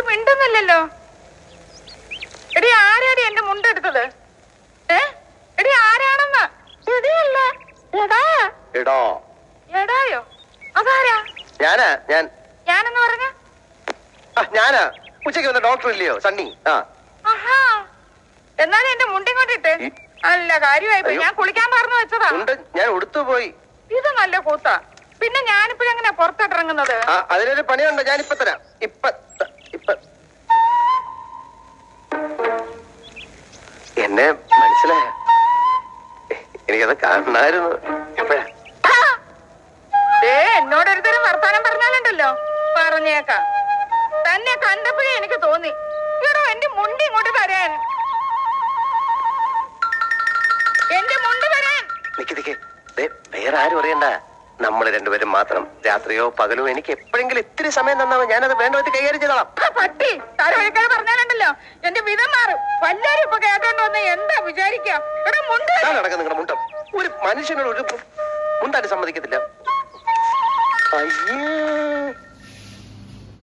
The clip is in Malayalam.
മിണ്ടുന്നില്ലല്ലോ. എടി ആരാടി എന്റെ മുണ്ടെടുത്തത് ഏ? എടി ആരാണെന്ന്? എടിയല്ല എടാ. എടോ. എടായോ. അതാരാ? ഞാനാ ഞാൻ. ഞാനെന്ന് പറഞ്ഞ? ആ, ഞാനാ. ഉച്ചയ്ക്ക് വന്ന ഡോക്ടർ ഇല്ലയോ? സണ്ണി. ആ. ആഹാ. എന്നാലും എന്റെ മുണ്ടിങ്ങോട്ടിട്ട് നല്ല കാര്യമായി പോയി. ഞാൻ കുളിക്കാൻ പറഞ്ഞു വെച്ചതാ. ഉണ്ട്. ഞാൻ ഉടുത്തു പോയി. ഇത് നല്ല കൂത്താ. പിന്നെ ഞാനിപ്പോഴെങ്ങനെ പുറത്തോട്ടിറങ്ങുന്നത് ആ അതിനൊരു പണിയുണ്ട്. ഞാൻ ഇപ്പൊ തരാം. ഇപ്പൊ എന്നെ മനസ്സിലായ. എനിക്കത് കാണണമായിരുന്നു. എപ്പോഴാ? ഏ എന്നോട് ഒരുതരം വർത്താനം പറഞ്ഞാലുണ്ടല്ലോ. പറഞ്ഞേക്കാം. തന്നെ കണ്ടപ്പോഴേ എനിക്ക് തോന്നി. ഇവിടെ എന്റെ മുണ്ടി ഇങ്ങോട്ട് വരാൻ. എന്റെ മുണ്ട് വരാൻ. വേറെ ആരും അറിയണ്ട. നമ്മൾ രണ്ടുപേരും മാത്രം രാത്രിയോ പകലോ എനിക്ക് എപ്പോഴെങ്കിലും ഇത്തിരി സമയം തന്നാ മതി. ഞാനത് വേണ്ട കൈകാര്യം ചെയ്തോളാം. പട്ടി തലവഴിക്കാതെ പറഞ്ഞാലുണ്ടല്ലോ എന്റെ വിധം മാറും വല്ലാരും ഇപ്പൊ കേട്ടോണ്ട് വന്ന് എന്താ വിചാരിക്കാം? ഇവിടെ മുണ്ട്. നടക്കുന്ന നിങ്ങളുടെ മുണ്ടം. ഒരു മനുഷ്യനോട് ഒരു മുണ്ടാൻ സമ്മതിക്കത്തില്ല. അയ്യേ.